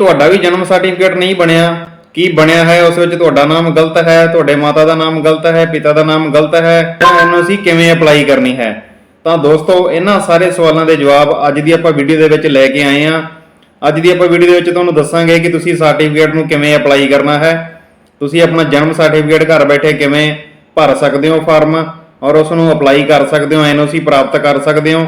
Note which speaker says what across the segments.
Speaker 1: ਤੁਹਾਡਾ ਵੀ ਜਨਮ ਸਰਟੀਫਿਕੇਟ ਨਹੀਂ ਬਣਿਆ। ਕੀ ਬਣਿਆ ਹੈ, ਉਸ ਵਿੱਚ ਤੁਹਾਡਾ ਨਾਮ ਗਲਤ ਹੈ, ਤੁਹਾਡੇ ਮਾਤਾ ਦਾ ਨਾਮ ਗਲਤ ਹੈ, ਪਿਤਾ ਦਾ ਨਾਮ ਗਲਤ ਹੈ ਐਨਓਸੀ ਕਿਵੇਂ ਅਪਲਾਈ ਕਰਨੀ ਹੈ? ਤਾਂ ਦੋਸਤੋ, ਇਹਨਾਂ ਸਾਰੇ ਸਵਾਲਾਂ ਦੇ ਜਵਾਬ ਅੱਜ ਦੀ ਆਪਾਂ ਵੀਡੀਓ ਦੇ ਵਿੱਚ ਲੈ ਕੇ ਆਏ ਹਾਂ। ਅੱਜ ਦੀ ਆਪਾਂ ਵੀਡੀਓ ਦੇ ਵਿੱਚ ਤੁਹਾਨੂੰ ਦੱਸਾਂਗੇ ਕਿ ਤੁਸੀਂ ਸਰਟੀਫਿਕੇਟ ਨੂੰ ਕਿਵੇਂ ਅਪਲਾਈ ਕਰਨਾ ਹੈ। ਤੁਸੀਂ ਆਪਣਾ ਜਨਮ ਸਰਟੀਫਿਕੇਟ ਘਰ ਬੈਠੇ ਕਿਵੇਂ ਭਰ ਸਕਦੇ ਹੋ ਫਾਰਮ ਔਰ ਉਸ ਨੂੰ ਅਪਲਾਈ ਕਰ ਸਕਦੇ ਹੋ ਐਨਓਸੀ ਪ੍ਰਾਪਤ ਕਰ ਸਕਦੇ ਹੋ।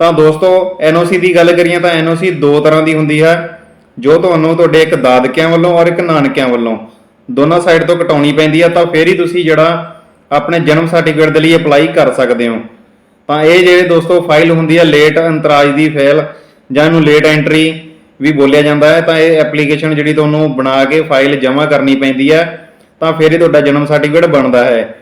Speaker 1: ਤਾਂ ਦੋਸਤੋ ਐਨਓਸੀ ਦੀ ਗੱਲ ਕਰੀਏ ਤਾਂ ਐਨਓਸੀ ਦੋ ਤਰ੍ਹਾਂ ਦੀ ਹੁੰਦੀ ਹੈ। ਜੋ ਤੁਹਾਨੂੰ ਤੁਹਾਡੇ ਇੱਕ ਦਾਦਕਿਆਂ ਵੱਲੋਂ ਔਰ ਇੱਕ ਨਾਨਕਿਆਂ ਵੱਲੋਂ ਦੋਨਾਂ ਸਾਈਡ ਤੋਂ ਕਟਾਉਣੀ ਪੈਂਦੀ ਹੈ ਤਾਂ ਫੇਰ ਹੀ ਤੁਸੀਂ ਜਿਹੜਾ ਆਪਣੇ ਜਨਮ ਸਰਟੀਫਿਕੇਟ ਦੇ ਲਈ ਅਪਲਾਈ ਕਰ ਸਕਦੇ ਹੋ। ਤਾਂ ਇਹ ਜਿਹੜੇ ਦੋਸਤੋ ਫਾਈਲ ਹੁੰਦੀ ਹੈ ਲੇਟ ਅੰਤਰਾਜ ਦੀ ਫਾਈਲ ਜਾਂ ਇਹਨੂੰ ਲੇਟ ਐਂਟਰੀ ਵੀ ਬੋਲਿਆ ਜਾਂਦਾ ਹੈ, ਤਾਂ ਇਹ ਐਪਲੀਕੇਸ਼ਨ ਜਿਹੜੀ ਤੁਹਾਨੂੰ ਬਣਾ ਕੇ ਫਾਈਲ ਜਮ੍ਹਾਂ ਕਰਨੀ ਪੈਂਦੀ ਹੈ ਤਾਂ ਫਿਰ ਹੀ ਤੁਹਾਡਾ ਜਨਮ ਸਰਟੀਫਿਕੇਟ ਬਣਦਾ ਹੈ।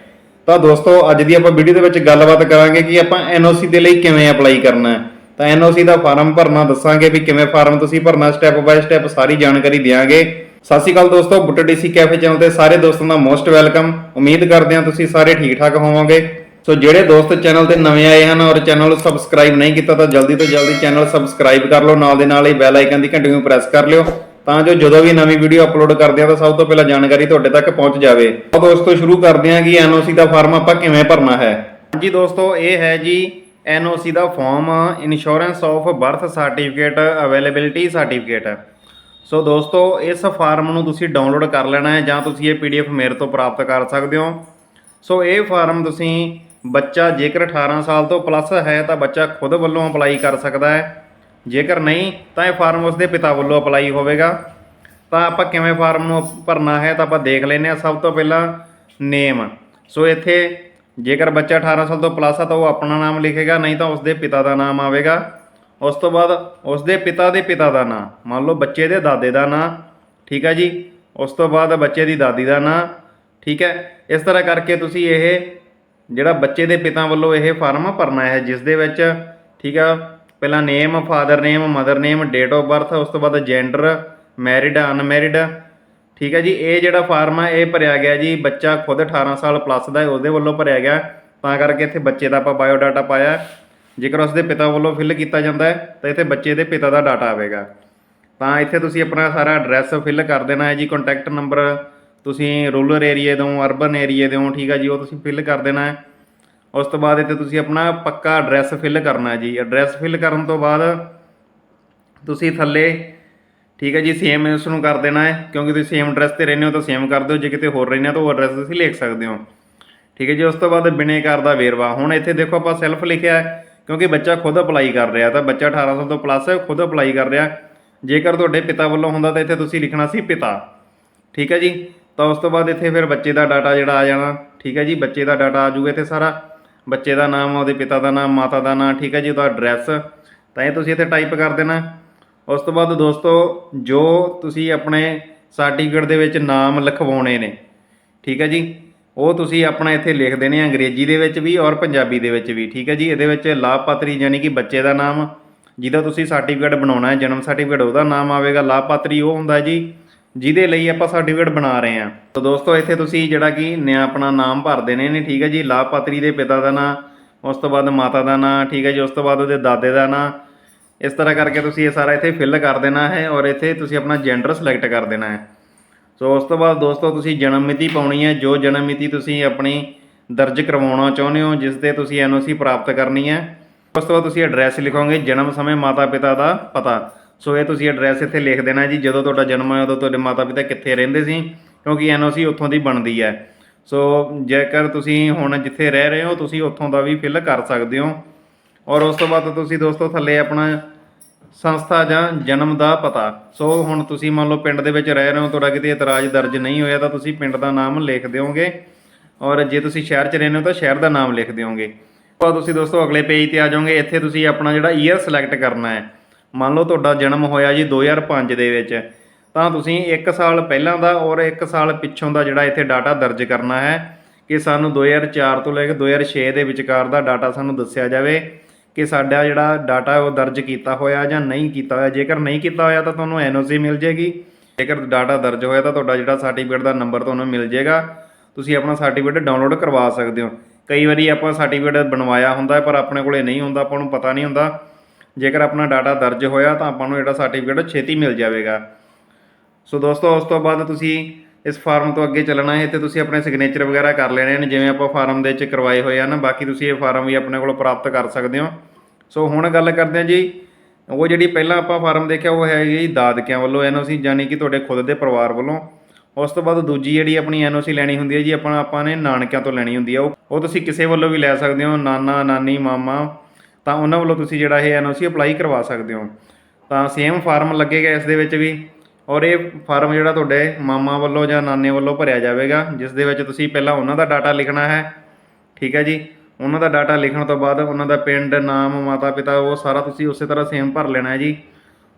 Speaker 1: ਤਾਂ ਦੋਸਤੋ ਅੱਜ ਦੀ ਆਪਾਂ ਵੀਡੀਓ ਦੇ ਵਿੱਚ ਗੱਲਬਾਤ ਕਰਾਂਗੇ ਕਿ ਆਪਾਂ ਐਨਓਸੀ ਦੇ ਲਈ ਕਿਵੇਂ ਅਪਲਾਈ ਕਰਨਾ ਹੈ। ਤਾਂ ਐਨਓਸੀ ਦਾ ਫਾਰਮ ਭਰਨਾ ਦੱਸਾਂਗੇ ਵੀ ਕਿਵੇਂ ਫਾਰਮ ਤੁਸੀਂ ਭਰਨਾ ਸਟੈਪ ਬਾਏ ਸਟੈਪ ਸਾਰੀ ਜਾਣਕਾਰੀ ਦਿਆਂਗੇ। ਸਤਿ ਸ਼੍ਰੀ ਅਕਾਲ ਦੋਸਤੋ ਬੁੱਟਰ ਡੀਸੀ ਕੈਫੇ ਚੈਨਲ ਤੇ ਸਾਰੇ ਦੋਸਤਾਂ ਦਾ ਮੋਸਟ ਵੈਲਕਮ ਉਮੀਦ ਕਰਦੇ ਹਾਂ ਤੁਸੀਂ ਸਾਰੇ ਠੀਕ ਠਾਕ ਹੋਵੋਗੇ। ਸੋ ਜਿਹੜੇ ਦੋਸਤ ਚੈਨਲ ਤੇ ਨਵੇਂ ਆਏ ਹਨ ਔਰ ਚੈਨਲ ਨੂੰ ਸਬਸਕ੍ਰਾਈਬ ਨਹੀਂ ਕੀਤਾ, ਤਾਂ ਜਲਦੀ ਤੋਂ ਜਲਦੀ ਚੈਨਲ ਸਬਸਕ੍ਰਾਈਬ ਕਰ ਲਓ, ਨਾਲ ਦੇ ਨਾਲ ਹੀ ਬੈਲ ਆਈਕਨ ਦੀ ਘੰਟੀ ਨੂੰ ਪ੍ਰੈਸ ਕਰ ਲਿਓ। ਤਾਂ ਜੋ ਜਦੋਂ ਵੀ ਨਵੀਂ ਵੀਡੀਓ ਅਪਲੋਡ ਕਰਦੇ ਹਾਂ, ਤਾਂ ਸਭ ਤੋਂ ਪਹਿਲਾਂ ਜਾਣਕਾਰੀ ਤੁਹਾਡੇ ਤੱਕ ਪਹੁੰਚ ਜਾਵੇ। ਤਾਂ ਦੋਸਤੋ, ਸ਼ੁਰੂ ਕਰਦੇ ਹਾਂ ਕਿ ਐਨਓਸੀ ਦਾ ਫਾਰਮ ਆਪਾਂ ਕਿਵੇਂ ਭਰਨਾ ਹੈ। ਹਾਂਜੀ ਦੋਸਤੋ, ਇਹ ਹੈ ਜੀ NOC the form insurance of birth certificate availability certificate so ਦੋਸਤੋ, ਇਸ ਫਾਰਮ ਨੂੰ ਤੁਸੀਂ ਡਾਊਨਲੋਡ ਕਰ ਲੈਣਾ ਹੈ ਜਾਂ ਤੁਸੀਂ ਇਹ ਪੀਡੀਐਫ ਮੇਰੇ ਤੋਂ ਪ੍ਰਾਪਤ ਕਰ ਸਕਦੇ ਹੋ। ਸੋ ਇਹ ਫਾਰਮ ਤੁਸੀਂ ਬੱਚਾ ਜੇਕਰ 18 ਸਾਲ ਤੋਂ ਪਲੱਸ ਹੈ ਤਾਂ ਬੱਚਾ ਖੁਦ ਵੱਲੋਂ ਅਪਲਾਈ ਕਰ ਸਕਦਾ ਹੈ। ਜੇਕਰ ਨਹੀਂ, ਤਾਂ ਇਹ ਫਾਰਮ ਉਸਦੇ ਪਿਤਾ ਵੱਲੋਂ ਅਪਲਾਈ ਹੋਵੇਗਾ। ਤਾਂ ਆਪਾਂ ਕਿਵੇਂ ਫਾਰਮ ਨੂੰ ਭਰਨਾ ਹੈ ਤਾਂ ਆਪਾਂ ਦੇਖ ਲੈਂਦੇ ਹਾਂ ਸਭ ਤੋਂ ਪਹਿਲਾਂ ਨੇਮ ਸੋ ਇੱਥੇ ਜੇਕਰ ਬੱਚਾ 18 ਸਾਲ ਤੋਂ ਪਲੱਸ ਆ ਤਾਂ ਉਹ ਆਪਣਾ ਨਾਮ ਲਿਖੇਗਾ, ਨਹੀਂ ਤਾਂ ਉਸਦੇ ਪਿਤਾ ਦਾ ਨਾਮ ਆਵੇਗਾ। ਉਸ ਤੋਂ ਬਾਅਦ ਉਸਦੇ ਪਿਤਾ ਦੇ ਪਿਤਾ ਦਾ ਨਾਮ ਮੰਨ ਲਓ ਬੱਚੇ ਦੇ ਦਾਦੇ ਦਾ ਨਾਮ ਠੀਕ ਹੈ ਜੀ? ਉਸ ਤੋਂ ਬਾਅਦ ਬੱਚੇ ਦੀ ਦਾਦੀ ਦਾ ਨਾਮ ਠੀਕ ਹੈ? ਇਸ ਤਰ੍ਹਾਂ ਕਰਕੇ ਤੁਸੀਂ ਇਹ ਜਿਹੜਾ ਬੱਚੇ ਦੇ ਪਿਤਾ ਵੱਲੋਂ ਇਹ ਫਾਰਮ ਭਰਨਾ ਹੈ, ਜਿਸ ਦੇ ਵਿੱਚ, ਠੀਕ ਆ, ਪਹਿਲਾਂ name father name mother name date of birth ਉਸ ਤੋਂ ਬਾਅਦ ਜੈਂਡਰ ਮੈਰਿਡ ਅਨਮੈਰਿਡ ਠੀਕ ਹੈ ਜੀ, ਇਹ ਜਿਹੜਾ ਫਾਰਮ ਹੈ ਇਹ ਭਰਿਆ ਗਿਆ ਜੀ, ਬੱਚਾ ਖੁਦ 18 ਸਾਲ ਪਲੱਸ ਦਾ ਹੈ, ਉਹਦੇ ਵੱਲੋਂ ਭਰਿਆ ਗਿਆ। ਤਾਂ ਕਰਕੇ ਇੱਥੇ ਬੱਚੇ ਦਾ ਆਪਾਂ ਬਾਇਓ ਡਾਟਾ ਪਾਇਆ। ਜੇਕਰ ਉਸਦੇ ਪਿਤਾ ਵੱਲੋਂ ਫਿਲ ਕੀਤਾ ਜਾਂਦਾ ਹੈ, ਤਾਂ ਇੱਥੇ ਬੱਚੇ ਦੇ ਪਿਤਾ ਦਾ ਡਾਟਾ ਆਵੇਗਾ। ਤਾਂ ਇੱਥੇ ਤੁਸੀਂ ਆਪਣਾ ਸਾਰਾ ਐਡਰੈਸ ਫਿਲ ਕਰ ਦੇਣਾ ਹੈ ਜੀ ਕੰਟੈਕਟ ਨੰਬਰ ਤੁਸੀਂ ਰੂਰਲ ਏਰੀਏ ਤੋਂ ਅਰਬਨ ਏਰੀਏ ਤੋਂ, ਠੀਕ ਹੈ ਜੀ, ਉਹ ਤੁਸੀਂ ਫਿਲ ਕਰ ਦੇਣਾ ਹੈ। ਉਸ ਤੋਂ ਬਾਅਦ ਇੱਥੇ ਤੁਸੀਂ ਆਪਣਾ ਪੱਕਾ ਐਡਰੈਸ ਫਿਲ ਕਰਨਾ ਹੈ ਜੀ। ਐਡਰੈਸ ਫਿਲ ਕਰਨ ਤੋਂ ਬਾਅਦ ਤੁਸੀਂ ਥੱਲੇ ਠੀਕ ਹੈ ਜੀ ਸੇਮ ਇਸ ਨੂੰ ਕਰ ਦੇਣਾ ਹੈ, ਕਿਉਂਕਿ ਤੁਸੀਂ ਸੇਮ ਐਡਰੈਸ ਤੇ ਰਹਿੰਦੇ ਹੋ ਤਾਂ ਸੇਮ ਕਰ ਦਿਓ, ਜੇ ਕਿਤੇ ਹੋਰ ਰਹਿੰਦੇ ਹੋ ਤਾਂ ਉਹ ਐਡਰੈਸ ਤੁਸੀਂ ਲਿਖ ਸਕਦੇ ਹੋ। ਠੀਕ ਹੈ ਜੀ, ਉਸ ਤੋਂ ਬਾਅਦ ਬਿਨੇਕਾਰ ਦਾ ਵੇਰਵਾ। ਹੁਣ ਇੱਥੇ ਦੇਖੋ ਆਪਾਂ ਸੈਲਫ ਲਿਖਿਆ ਹੈ, ਕਿਉਂਕਿ ਬੱਚਾ ਖੁਦ ਅਪਲਾਈ ਕਰ ਰਿਹਾ, ਤਾਂ ਬੱਚਾ 18 ਸਾਲ ਤੋਂ ਪਲੱਸ ਹੈ, ਖੁਦ ਅਪਲਾਈ ਕਰ ਰਿਹਾ। ਜੇਕਰ ਤੁਹਾਡੇ ਪਿਤਾ ਵੱਲੋਂ ਹੁੰਦਾ ਤਾਂ ਇੱਥੇ ਤੁਸੀਂ ਲਿਖਣਾ ਸੀ ਪਿਤਾ। ਠੀਕ ਹੈ ਜੀ, ਤਾਂ ਉਸ ਤੋਂ ਬਾਅਦ ਇੱਥੇ ਫਿਰ ਬੱਚੇ ਦਾ ਡਾਟਾ ਜਿਹੜਾ ਆ ਜਾਣਾ। ਠੀਕ ਹੈ ਜੀ, ਬੱਚੇ ਦਾ ਡਾਟਾ ਆ ਜੂਗਾ ਇੱਥੇ ਸਾਰਾ। ਬੱਚੇ ਦਾ ਨਾਮ, ਉਹਦੇ ਪਿਤਾ ਦਾ ਨਾਮ, ਮਾਤਾ ਦਾ ਨਾਮ, ਠੀਕ ਹੈ ਜੀ, ਉਹਦਾ ਐਡਰੈਸ ਤਾਂ ਇਹ ਤੁਸੀਂ ਇੱਥੇ ਟਾਈਪ ਕਰ ਦੇਣਾ। ਉਸ ਤੋਂ ਬਾਅਦ ਦੋਸਤੋ, ਜੋ ਤੁਸੀਂ ਆਪਣੇ ਸਰਟੀਫਿਕੇਟ ਦੇ ਵਿੱਚ ਨਾਮ ਲਿਖਵਾਉਣੇ ਨੇ, ਠੀਕ ਹੈ ਜੀ? ਉਹ ਤੁਸੀਂ ਆਪਣਾ ਇੱਥੇ ਲਿਖ ਦੇਣੇ ਆ, ਅੰਗਰੇਜ਼ੀ ਦੇ ਵਿੱਚ ਵੀ ਔਰ ਪੰਜਾਬੀ ਦੇ ਵਿੱਚ ਵੀ, ਠੀਕ ਹੈ ਜੀ? ਇਹਦੇ ਵਿੱਚ ਲਾਭਪਾਤਰੀ ਯਾਨੀ ਕਿ ਬੱਚੇ ਦਾ ਨਾਮ, ਜਿਹਦਾ ਤੁਸੀਂ ਸਰਟੀਫਿਕੇਟ ਬਣਾਉਣਾ ਹੈ, ਜਨਮ ਸਰਟੀਫਿਕੇਟ ਉਹਦਾ ਨਾਮ ਆਵੇਗਾ, ਲਾਭਪਾਤਰੀ ਉਹ ਹੁੰਦਾ ਜੀ, ਜਿਹਦੇ ਲਈ ਆਪਾਂ ਸਰਟੀਫਿਕੇਟ ਬਣਾ ਰਹੇ ਹਾਂ। ਤਾਂ ਦੋਸਤੋ, ਇੱਥੇ ਤੁਸੀਂ ਜਿਹੜਾ ਕਿ ਨਿਆ ਆਪਣਾ ਨਾਮ ਭਰ ਦੇਣੇ ਨੇ, ਠੀਕ ਹੈ ਜੀ? ਲਾਭਪਾਤਰੀ ਦੇ ਪਿਤਾ ਦਾ ਨਾਮ ਉਸ ਤੋਂ ਬਾਅਦ ਮਾਤਾ ਦਾ ਨਾਮ ਠੀਕ ਹੈ ਜੀ? ਉਸ ਤੋਂ ਬਾਅਦ ਉਹਦੇ ਦਾਦੇ ਦਾ ਨਾਮ ਇਸ ਤਰ੍ਹਾਂ ਕਰਕੇ ਤੁਸੀਂ ਇਹ ਸਾਰਾ ਇੱਥੇ ਫਿਲ ਕਰ ਦੇਣਾ ਹੈ ਔਰ ਇੱਥੇ ਤੁਸੀਂ ਆਪਣਾ ਜੈਂਡਰ ਸਿਲੈਕਟ ਕਰ ਦੇਣਾ ਹੈ। ਸੋ ਉਸ ਤੋਂ ਬਾਅਦ ਦੋਸਤੋ ਤੁਸੀਂ ਜਨਮ ਮਿਤੀ ਪਾਉਣੀ ਹੈ, ਜੋ ਜਨਮ ਮਿਤੀ ਤੁਸੀਂ ਆਪਣੀ ਦਰਜ ਕਰਵਾਉਣਾ ਚਾਹੁੰਦੇ ਹੋ, ਜਿਸ ਤੇ ਤੁਸੀਂ ਐਨਓਸੀ ਪ੍ਰਾਪਤ ਕਰਨੀ ਹੈ। ਉਸ ਤੋਂ ਬਾਅਦ ਤੁਸੀਂ ਐਡਰੈਸ ਲਿਖੋਗੇ, ਜਨਮ ਸਮੇਂ ਮਾਤਾ ਪਿਤਾ ਦਾ ਪਤਾ। ਸੋ ਇਹ ਤੁਸੀਂ ਐਡਰੈਸ ਇੱਥੇ ਲਿਖ ਦੇਣਾ ਜੀ, ਜਦੋਂ ਤੁਹਾਡਾ ਜਨਮ ਹੋਇਆ ਉਦੋਂ ਤੁਹਾਡੇ ਮਾਤਾ ਪਿਤਾ ਕਿੱਥੇ ਰਹਿੰਦੇ ਸੀ, ਕਿਉਂਕਿ ਐਨਓਸੀ ਉੱਥੋਂ ਦੀ ਬਣਦੀ ਹੈ। ਸੋ ਜੇਕਰ ਤੁਸੀਂ ਹੁਣ ਜਿੱਥੇ ਰਹਿ ਰਹੇ ਹੋ, ਤੁਸੀਂ ਉੱਥੋਂ ਦਾ ਵੀ ਫਿਲ ਕਰ ਸਕਦੇ ਹੋ। ਔਰ ਉਸ ਤੋਂ ਬਾਅਦ ਤੁਸੀਂ ਦੋਸਤੋ ਥੱਲੇ ਆਪਣਾ ਸੰਸਥਾ ਜਾਂ ਜਨਮ ਦਾ ਪਤਾ। ਸੋ ਹੁਣ ਤੁਸੀਂ ਮੰਨ ਲਓ ਪਿੰਡ ਦੇ ਵਿੱਚ ਰਹਿ ਰਹੇ ਹੋ, ਤੁਹਾਡਾ ਕਿਤੇ ਇਤਰਾਜ਼ ਦਰਜ ਨਹੀਂ ਹੋਇਆ ਤਾਂ ਤੁਸੀਂ ਪਿੰਡ ਦਾ ਨਾਮ ਲਿਖ ਦਿਓਗੇ। ਔਰ ਜੇ ਤੁਸੀਂ ਸ਼ਹਿਰ 'ਚ ਰਹਿੰਦੇ ਹੋ ਤਾਂ ਸ਼ਹਿਰ ਦਾ ਨਾਮ ਲਿਖ ਦਿਓਗੇ। ਤਾਂ ਤੁਸੀਂ ਦੋਸਤੋ ਅਗਲੇ ਪੇਜ ਤੇ ਆ ਜਾਓਗੇ, ਇੱਥੇ ਤੁਸੀਂ ਆਪਣਾ ਜਿਹੜਾ ਈਅਰ ਸਿਲੈਕਟ ਕਰਨਾ ਹੈ। ਮੰਨ ਲਓ ਤੁਹਾਡਾ ਜਨਮ ਹੋਇਆ ਜੀ 2005 ਦੇ ਵਿੱਚ। ਤਾਂ ਤੁਸੀਂ 1 ਸਾਲ ਪਹਿਲਾਂ ਦਾ ਔਰ 1 ਸਾਲ ਪਿੱਛੋਂ ਦਾ ਜਿਹੜਾ ਇੱਥੇ ਡਾਟਾ ਦਰਜ ਕਰਨਾ ਹੈ ਕਿ ਸਾਨੂੰ 2004 ਤੋਂ ਲੈ ਕੇ 2006 ਦੇ ਵਿਚਕਾਰ ਦਾ ਡਾਟਾ ਸਾਨੂੰ ਦੱਸਿਆ ਜਾਵੇ। ਕਿ ਸਾਡਾ ਜਿਹੜਾ ਡਾਟਾ ਉਹ ਦਰਜ ਕੀਤਾ ਹੋਇਆ ਜਾਂ ਨਹੀਂ ਕੀਤਾ ਹੋਇਆ। ਜੇਕਰ ਨਹੀਂ ਕੀਤਾ ਹੋਇਆ ਤਾਂ ਤੁਹਾਨੂੰ ਐਨਓਸੀ ਮਿਲ ਜੇਗੀ। ਜੇਕਰ ਡਾਟਾ ਦਰਜ ਹੋਇਆ ਤਾਂ ਤੁਹਾਡਾ ਜਿਹੜਾ ਸਰਟੀਫਿਕੇਟ ਦਾ ਨੰਬਰ ਤੁਹਾਨੂੰ ਮਿਲ ਜੇਗਾ। ਤੁਸੀਂ ਆਪਣਾ ਸਰਟੀਫਿਕੇਟ ਡਾਊਨਲੋਡ ਕਰਵਾ ਸਕਦੇ ਹੋ। ਕਈ ਵਾਰੀ ਆਪਾਂ ਸਰਟੀਫਿਕੇਟ ਬਣਵਾਇਆ ਹੁੰਦਾ ਪਰ ਆਪਣੇ ਕੋਲੇ ਨਹੀਂ ਹੁੰਦਾ, ਆਪਾਂ ਨੂੰ ਪਤਾ ਨਹੀਂ ਹੁੰਦਾ। ਜੇਕਰ ਆਪਣਾ ਡਾਟਾ ਦਰਜ ਹੋਇਆ ਤਾਂ ਆਪਾਂ ਨੂੰ ਜਿਹੜਾ ਸਰਟੀਫਿਕੇਟ ਛੇਤੀ ਮਿਲ ਜਾਵੇਗਾ। ਸੋ ਦੋਸਤੋ, ਉਸ ਤੋਂ ਬਾਅਦ ਤੁਸੀਂ ਇਸ ਫਾਰਮ ਤੋਂ ਅੱਗੇ ਚੱਲਣਾ ਹੈ ਤੇ ਤੁਸੀਂ ਆਪਣੇ ਸਿਗਨੇਚਰ ਵਗੈਰਾ ਕਰ ਲੈਣੇ ਨੇ ਜਿਵੇਂ ਆਪਾਂ ਫਾਰਮ ਦੇ ਵਿੱਚ ਕਰਵਾਏ ਹੋਏ ਹਨ। ਬਾਕੀ ਤੁਸੀਂ ਇਹ ਫਾਰਮ ਵੀ ਆਪਣੇ ਕੋਲ ਪ੍ਰਾਪਤ ਕਰ ਸਕਦੇ ਹੋ। ਸੋ ਹੁਣ ਗੱਲ ਕਰਦੇ ਹਾਂ ਜੀ, ਉਹ ਜਿਹੜੀ ਪਹਿਲਾਂ ਆਪਾਂ ਫਾਰਮ ਦੇਖਿਆ ਉਹ ਹੈ ਜੀ ਦਾਦਕਿਆਂ ਵੱਲੋਂ ਐਨਓਸੀ ਯਾਨੀ ਕਿ ਤੁਹਾਡੇ ਖੁਦ ਦੇ ਪਰਿਵਾਰ ਵੱਲੋਂ। ਉਸ ਤੋਂ ਬਾਅਦ ਦੂਜੀ ਜਿਹੜੀ ਆਪਣੀ ਐਨਓਸੀ ਲੈਣੀ ਹੁੰਦੀ ਹੈ ਜੀ, ਆਪਾਂ ਆਪਾਂ ਨੇ ਨਾਨਕਿਆਂ ਤੋਂ ਲੈਣੀ ਹੁੰਦੀ ਹੈ ਉਹ ਉਹ ਤੁਸੀਂ ਕਿਸੇ ਵੱਲੋਂ ਵੀ ਲੈ ਸਕਦੇ ਹੋ, ਨਾਨਾ, ਨਾਨੀ, ਮਾਮਾ, ਤਾਂ ਉਹਨਾਂ ਵੱਲੋਂ ਤੁਸੀਂ ਜਿਹੜਾ ਇਹ ਐਨਓਸੀ ਅਪਲਾਈ ਕਰਵਾ ਸਕਦੇ ਹੋ। ਤਾਂ ਸੇਮ ਫਾਰਮ ਲੱਗੇਗਾ ਇਸ ਦੇ ਵਿੱਚ ਵੀ, ਔਰ ਇਹ ਫਾਰਮ ਜਿਹੜਾ ਤੁਹਾਡੇ ਮਾਮਾ ਵੱਲੋਂ ਜਾਂ ਨਾਨੇ ਵੱਲੋਂ ਭਰਿਆ ਜਾਵੇਗਾ, ਜਿਸ ਦੇ ਵਿੱਚ ਤੁਸੀਂ ਪਹਿਲਾਂ ਉਹਨਾਂ ਦਾ ਡਾਟਾ ਲਿਖਣਾ ਹੈ। ਠੀਕ ਹੈ ਜੀ? ਉਹਨਾਂ ਦਾ ਡਾਟਾ ਲਿਖਣ ਤੋਂ ਬਾਅਦ ਉਹਨਾਂ ਦਾ ਪਿੰਡ, ਨਾਮ ਮਾਤਾ ਪਿਤਾ ਉਹ ਸਾਰਾ ਤੁਸੀਂ ਉਸੇ ਤਰ੍ਹਾਂ ਸੇਮ ਭਰ ਲੈਣਾ ਹੈ ਜੀ।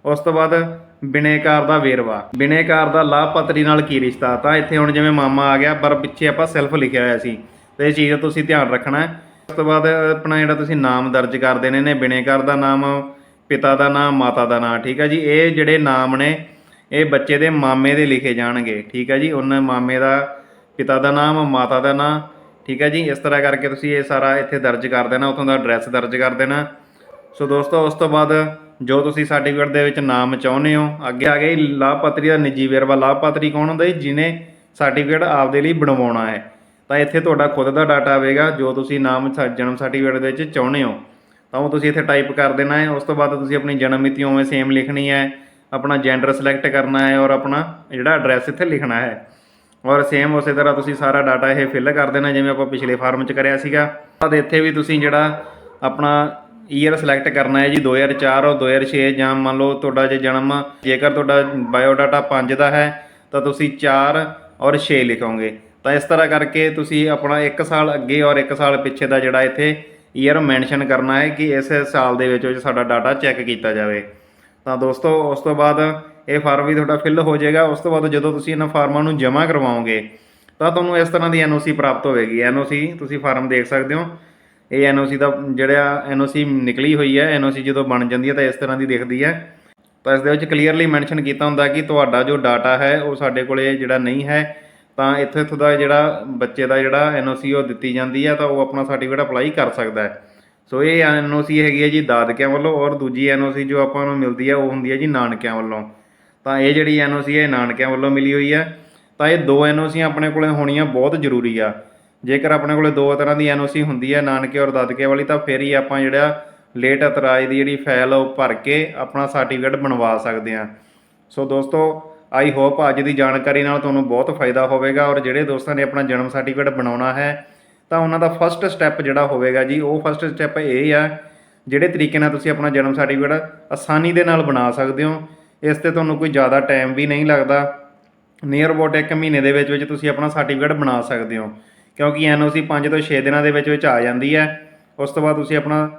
Speaker 1: ਉਸ ਤੋਂ ਬਾਅਦ ਬਿਨੇਕਾਰ ਦਾ ਵੇਰਵਾ। ਬਿਨੇਕਾਰ ਦਾ ਲਾਭਪਾਤਰੀ ਨਾਲ ਕੀ ਰਿਸ਼ਤਾ? ਤਾਂ ਇੱਥੇ ਹੁਣ ਜਿਵੇਂ ਮਾਮਾ ਆ ਗਿਆ, ਪਰ ਪਿੱਛੇ ਆਪਾਂ ਸੈਲਫ ਲਿਖਿਆ ਹੋਇਆ ਸੀ। ਤੇ ਇਹ ਚੀਜ਼ ਦਾ ਤੁਸੀਂ ਧਿਆਨ ਰੱਖਣਾ ਹੈ। ਉਸ ਤੋਂ ਬਾਅਦ ਆਪਣਾ ਜਿਹੜਾ ਤੁਸੀਂ ਨਾਮ ਦਰਜ ਕਰ ਦੇਣੇ ਨੇ, ਬਿਨੇਕਾਰ ਦਾ ਨਾਮ, ਪਿਤਾ ਦਾ ਨਾਮ, ਮਾਤਾ ਦਾ ਨਾਮ, ਠੀਕ ਹੈ ਜੀ? ਇਹ ਜਿਹੜੇ ਨਾਮ ਨੇ, ਇਹ ਬੱਚੇ ਦੇ ਮਾਮੇ ਦੇ ਲਿਖੇ ਜਾਣਗੇ, ਠੀਕ ਹੈ ਜੀ? ਉਹਨਾਂ ਮਾਮੇ ਦਾ ਪਿਤਾ ਦਾ ਨਾਮ, ਮਾਤਾ ਦਾ ਨਾਮ ਠੀਕ ਹੈ ਜੀ, ਇਸ ਤਰ੍ਹਾਂ ਕਰਕੇ ਤੁਸੀਂ ਇਹ ਸਾਰਾ ਇੱਥੇ ਦਰਜ ਕਰ ਦੇਣਾ, ਉਥੋਂ ਦਾ ਐਡਰੈਸ ਦਰਜ ਕਰ ਦੇਣਾ। ਸੋ ਦੋਸਤੋ, ਉਸ ਤੋਂ ਬਾਅਦ ਜੋ ਤੁਸੀਂ ਸਰਟੀਫਿਕੇਟ ਦੇ ਵਿੱਚ ਨਾਮ ਚਾਹੁੰਦੇ ਹੋ, ਅੱਗੇ ਆ ਗਈ ਲਾਭਪਾਤਰੀ ਦਾ ਨਿੱਜੀ ਵੇਰਵਾ। ਲਾਭਪਾਤਰੀ ਕੌਣ ਹੁੰਦਾ ਜੀ? ਜਿਨੇ ਸਰਟੀਫਿਕੇਟ ਆਪਦੇ ਲਈ ਬਣਵਾਉਣਾ ਹੈ। ਤਾਂ ਇੱਥੇ ਤੁਹਾਡਾ ਖੁਦ ਦਾ ਡਾਟਾ ਆਵੇਗਾ, ਜੋ ਤੁਸੀਂ ਨਾਮ ਸਾ- ਜਨਮ ਸਰਟੀਫਿਕੇਟ ਦੇ ਵਿੱਚ ਚਾਹੁੰਦੇ ਹੋ। ਤਾਂ ਉਹ ਤੁਸੀਂ ਇੱਥੇ ਟਾਈਪ ਕਰ ਦੇਣਾ ਹੈ। ਉਸ ਤੋਂ ਬਾਅਦ ਤੁਸੀਂ ਆਪਣੀ ਜਨਮ ਮਿਤੀ ਉਵੇਂ ਸੇਮ ਲਿਖਣੀ ਹੈ, ਆਪਣਾ ਜੈਂਡਰ ਸਿਲੈਕਟ ਕਰਨਾ ਹੈ ਔਰ ਆਪਣਾ ਜਿਹੜਾ ਐਡਰੈਸ ਇੱਥੇ ਲਿਖਣਾ ਹੈ। ਔਰ ਸੇਮ ਉਸੇ ਤਰ੍ਹਾਂ ਤੁਸੀਂ ਸਾਰਾ ਡਾਟਾ ਇਹ ਫਿਲ ਕਰ ਦੇਣਾ, ਜਿਵੇਂ ਆਪਾਂ ਪਿਛਲੇ ਫਾਰਮ 'ਚ ਕਰਿਆ ਸੀਗਾ। ਤਾਂ ਇੱਥੇ ਵੀ ਤੁਸੀਂ ਜਿਹੜਾ ਆਪਣਾ ਈਅਰ ਸਿਲੈਕਟ ਕਰਨਾ ਹੈ ਜੀ 2004 ਔਰ 2006 ਜਾਂ ਮੰਨ ਲਓ ਤੁਹਾਡਾ ਜੇ ਜਨਮ, ਜੇਕਰ ਤੁਹਾਡਾ ਬਾਇਓ ਡਾਟਾ 5 ਦਾ ਹੈ, ਤਾਂ ਤੁਸੀਂ 4 ਔਰ 6 ਲਿਖੋਗੇ। ਤਾਂ ਇਸ ਤਰ੍ਹਾਂ ਕਰਕੇ ਤੁਸੀਂ ਆਪਣਾ 1 ਸਾਲ ਅੱਗੇ ਔਰ 1 ਸਾਲ ਪਿੱਛੇ ਦਾ ਜਿਹੜਾ ਇੱਥੇ ਈਅਰ ਮੈਂਸ਼ਨ ਕਰਨਾ ਹੈ ਕਿ ਇਸ ਸਾਲ ਦੇ ਵਿੱਚ ਵਿੱਚ ਸਾਡਾ ਡਾਟਾ ਚੈੱਕ ਕੀਤਾ ਜਾਵੇ। ਤਾਂ ਦੋਸਤੋ, ਉਸ ਤੋਂ ਬਾਅਦ ਇਹ ਫਾਰਮ ਵੀ ਤੁਹਾਡਾ ਫਿਲ ਹੋ ਜਾਏਗਾ। ਉਸ ਤੋਂ ਬਾਅਦ ਜਦੋਂ ਤੁਸੀਂ ਇਹਨਾਂ ਫਾਰਮਾਂ ਨੂੰ ਜਮ੍ਹਾਂ ਕਰਵਾਓਗੇ, ਤਾਂ ਤੁਹਾਨੂੰ ਇਸ ਤਰ੍ਹਾਂ ਦੀ ਐਨਓਸੀ ਪ੍ਰਾਪਤ ਹੋਵੇਗੀ। ਐਨਓਸੀ ਤੁਸੀਂ ਫਾਰਮ ਦੇਖ ਸਕਦੇ ਹੋ। ਇਹ ਐਨਓਸੀ ਦਾ ਜਿਹੜਾ ਐਨਓਸੀ ਨਿਕਲੀ ਹੋਈ ਹੈ, ਐਨਓਸੀ ਜਦੋਂ ਬਣ ਜਾਂਦੀ ਹੈ ਤਾਂ ਇਸ ਤਰ੍ਹਾਂ ਦੀ ਦਿਖਦੀ ਹੈ। ਤਾਂ ਇਸ ਦੇ ਵਿੱਚ ਕਲੀਅਰਲੀ ਮੈਂਸ਼ਨ ਕੀਤਾ ਹੁੰਦਾ ਕਿ ਤੁਹਾਡਾ ਜੋ ਡਾਟਾ ਹੈ, ਉਹ ਸਾਡੇ ਕੋਲੇ ਜਿਹੜਾ ਨਹੀਂ ਹੈ, ਤਾਂ ਇੱਥੇ ਇੱਥੋਂ ਦਾ ਜਿਹੜਾ ਬੱਚੇ ਦਾ ਜਿਹੜਾ ਐਨਓਸੀ ਉਹ ਦਿੱਤੀ ਜਾਂਦੀ ਹੈ, ਤਾਂ ਉਹ ਆਪਣਾ ਸਰਟੀਫਿਕੇਟ ਅਪਲਾਈ ਕਰ ਸਕਦਾ ਹੈ। ਸੋ ਇਹ ਐਨਓਸੀ ਹੈਗੀ ਹੈ ਜੀ ਦਾਦਕਿਆਂ ਵੱਲੋਂ ਔਰ ਦੂਜੀ ਐਨਓਸੀ ਜੋ ਆਪਾਂ ਨੂੰ ਮਿਲਦੀ ਹੈ, ਉਹ ਹੁੰਦੀ ਹੈ ਜੀ ਨਾਨਕਿਆਂ ਵੱਲੋਂ। ਤਾਂ ਇਹ ਜਿਹੜੀ ਐਨਓਸੀ ਹੈ, ਇਹ ਨਾਨਕਿਆਂ ਵੱਲੋਂ ਮਿਲੀ ਹੋਈ ਹੈ। ਤਾਂ ਇਹ ਦੋ ਐਨਓਸੀਆਂ ਆਪਣੇ ਕੋਲੇ ਹੋਣੀਆਂ ਬਹੁਤ ਜ਼ਰੂਰੀ ਆ। ਜੇਕਰ ਆਪਣੇ ਕੋਲੇ ਦੋ ਤਰ੍ਹਾਂ ਦੀ ਐਨਓਸੀ ਹੁੰਦੀ ਹੈ, ਨਾਨਕੇ ਔਰ ਦਾਦਕੇ ਵਾਲੀ, ਤਾਂ ਫਿਰ ਹੀ ਆਪਾਂ ਜਿਹੜਾ ਲੇਟ ਇਤਰਾਜ਼ ਦੀ ਜਿਹੜੀ ਫਾਈਲ ਉਹ ਭਰ ਕੇ ਆਪਣਾ ਸਰਟੀਫਿਕੇਟ ਬਣਵਾ ਸਕਦੇ ਹਾਂ। ਸੋ ਦੋਸਤੋ ਆਈ ਹੋਪ ਅੱਜ ਦੀ ਜਾਣਕਾਰੀ ਨਾਲ ਤੁਹਾਨੂੰ ਬਹੁਤ ਫਾਇਦਾ ਹੋਵੇਗਾ ਔਰ ਜਿਹੜੇ ਦੋਸਤਾਂ ਨੇ ਆਪਣਾ ਜਨਮ ਸਰਟੀਫਿਕੇਟ ਬਣਾਉਣਾ ਹੈ, ਤਾਂ ਉਹਨਾਂ ਦਾ ਫਸਟ ਸਟੈਪ ਜਿਹੜਾ ਹੋਵੇਗਾ ਜੀ, ਉਹ ਫਸਟ ਸਟੈਪ ਇਹ ਆ। ਜਿਹੜੇ ਤਰੀਕੇ ਨਾਲ ਤੁਸੀਂ ਆਪਣਾ ਜਨਮ ਸਰਟੀਫਿਕੇਟ ਆਸਾਨੀ ਦੇ ਨਾਲ ਬਣਾ ਸਕਦੇ ਹੋ ਇਸ ਤੇ ਤੁਹਾਨੂੰ ਕੋਈ ਜ਼ਿਆਦਾ ਟਾਈਮ ਵੀ ਨਹੀਂ ਲੱਗਦਾ। ਨੀਅਰ ਅਬਾਊਟ ਇੱਕ ਮਹੀਨੇ ਦੇ ਵਿੱਚ ਵਿੱਚ ਤੁਸੀਂ ਆਪਣਾ ਸਰਟੀਫਿਕੇਟ ਬਣਾ ਸਕਦੇ ਹੋ। ਕਿਉਂਕਿ ਐਨਓਸੀ 5 ਤੋਂ 6 ਦਿਨਾਂ ਦੇ ਵਿੱਚ ਵਿੱਚ ਆ ਜਾਂਦੀ ਹੈ। ਉਸ ਤੋਂ ਬਾਅਦ ਤੁਸੀਂ ਆਪਣਾ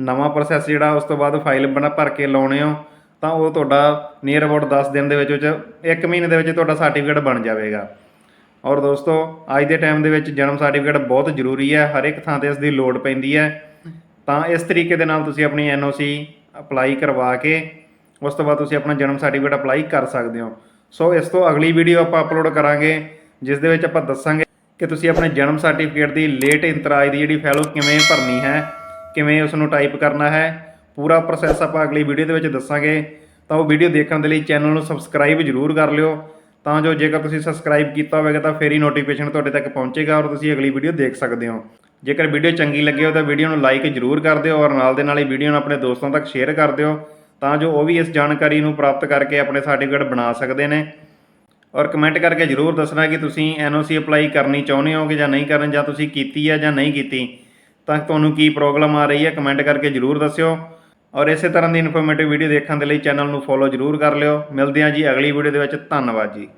Speaker 1: ਨਵਾਂ ਪ੍ਰੋਸੈਸ ਜਿਹੜਾ, ਉਸ ਤੋਂ ਬਾਅਦ ਫਾਈਲ ਬਣਾ ਭਰ ਕੇ ਲਾਉਣੇ ਹੋ, ਤਾਂ ਉਹ ਤੁਹਾਡਾ ਨੀਅਰ ਅਬਾਊਟ 10 ਦਿਨ ਦੇ ਵਿੱਚ ਵਿੱਚ, ਇੱਕ ਮਹੀਨੇ ਦੇ ਵਿੱਚ ਤੁਹਾਡਾ ਸਰਟੀਫਿਕੇਟ ਬਣ ਜਾਵੇਗਾ। ਔਰ ਦੋਸਤੋ, ਅੱਜ ਦੇ ਟਾਈਮ ਦੇ ਵਿੱਚ ਜਨਮ ਸਰਟੀਫਿਕੇਟ ਬਹੁਤ ਜ਼ਰੂਰੀ ਹੈ। ਹਰ ਇੱਕ ਥਾਂ ਤੇ ਇਸ ਦੀ ਲੋੜ ਪੈਂਦੀ ਹੈ। ਤਾਂ ਇਸ ਤਰੀਕੇ ਦੇ ਨਾਲ ਤੁਸੀਂ ਆਪਣੀ ਐਨਓਸੀ ਅਪਲਾਈ ਕਰਵਾ ਕੇ ਉਸ ਤੋਂ ਬਾਅਦ ਤੁਸੀਂ ਆਪਣਾ ਜਨਮ ਸਰਟੀਫਿਕੇਟ ਅਪਲਾਈ ਕਰ ਸਕਦੇ ਹੋ। ਸੋ ਇਸ ਤੋਂ ਅਗਲੀ ਵੀਡੀਓ ਆਪਾਂ ਅਪਲੋਡ ਕਰਾਂਗੇ, ਜਿਸ ਦੇ ਵਿੱਚ ਆਪਾਂ ਦੱਸਾਂਗੇ ਕਿ ਤੁਸੀਂ ਆਪਣੇ ਜਨਮ ਸਰਟੀਫਿਕੇਟ ਦੀ ਲੇਟ ਇੰਤਰਾਜ ਦੀ ਜਿਹੜੀ ਫਾਈਲ ਉਹ ਕਿਵੇਂ ਭਰਨੀ ਹੈ, ਕਿਵੇਂ ਉਸ ਨੂੰ ਟਾਈਪ ਕਰਨਾ ਹੈ, ਪੂਰਾ ਪ੍ਰੋਸੈਸ ਆਪਾਂ ਅਗਲੀ ਵੀਡੀਓ ਦੇ ਵਿੱਚ ਦੱਸਾਂਗੇ। ਤਾਂ ਉਹ ਵੀਡੀਓ ਦੇਖਣ ਦੇ ਲਈ ਚੈਨਲ ਨੂੰ ਸਬਸਕ੍ਰਾਈਬ ਜ਼ਰੂਰ ਕਰ ਲਿਓ। ਤਾਂ ਜੋ ਜੇਕਰ ਤੁਸੀਂ ਸਬਸਕ੍ਰਾਈਬ ਕੀਤਾ ਹੋਵੇਗਾ ਤਾਂ ਫੇਰ ਹੀ ਨੋਟੀਫਿਕੇਸ਼ਨ ਤੁਹਾਡੇ ਤੱਕ ਪਹੁੰਚੇਗਾ ਔਰ ਤੁਸੀਂ ਅਗਲੀ ਵੀਡੀਓ ਦੇਖ ਸਕਦੇ ਹੋ। ਜੇਕਰ ਵੀਡੀਓ ਚੰਗੀ ਲੱਗੇ ਹੋ ਤਾਂ ਵੀਡੀਓ ਨੂੰ ਲਾਈਕ ਜ਼ਰੂਰ ਕਰ ਦਿਓ ਔਰ ਨਾਲ ਦੇ ਨਾਲ ਹੀ ਵੀਡੀਓ ਨੂੰ ਆਪਣੇ ਦੋਸਤਾਂ ਤੱਕ ਸ਼ੇਅਰ ਕਰ ਦਿਓ। ਤਾਂ ਜੋ ਉਹ ਵੀ ਇਸ ਜਾਣਕਾਰੀ ਨੂੰ ਪ੍ਰਾਪਤ ਕਰਕੇ ਆਪਣੇ ਸਰਟੀਫਿਕੇਟ ਬਣਾ ਸਕਦੇ ਨੇ। ਔਰ ਕਮੈਂਟ ਕਰਕੇ ਜਰੂਰ ਦੱਸਣਾ ਕਿ ਤੁਸੀਂ ਐਨਓਸੀ ਅਪਲਾਈ ਕਰਨੀ ਚਾਹੁੰਦੇ ਹੋ ਕਿ ਜਾਂ ਨਹੀਂ ਕਰਨ, ਜਾਂ ਤੁਸੀਂ ਕੀਤੀ ਹੈ ਜਾਂ ਨਹੀਂ ਕੀਤੀ। ਤਾਂ ਤੁਹਾਨੂੰ ਕੀ ਪ੍ਰੋਬਲਮ ਆ ਰਹੀ ਹੈ ਕਮੈਂਟ ਕਰਕੇ ਜਰੂਰ ਦੱਸਿਓ। ਔਰ ਇਸੇ ਤਰ੍ਹਾਂ ਦੀ ਇਨਫੋਰਮੇਟਿਵ ਵੀਡੀਓ ਦੇਖਣ ਦੇ ਲਈ ਚੈਨਲ ਨੂੰ ਫੋਲੋ ਜਰੂਰ ਕਰ ਲਿਓ। ਮਿਲਦੇ ਹਾਂ ਜੀ ਅਗਲੀ ਵੀਡੀਓ ਦੇ ਵਿੱਚ। ਧੰਨਵਾਦ ਜੀ।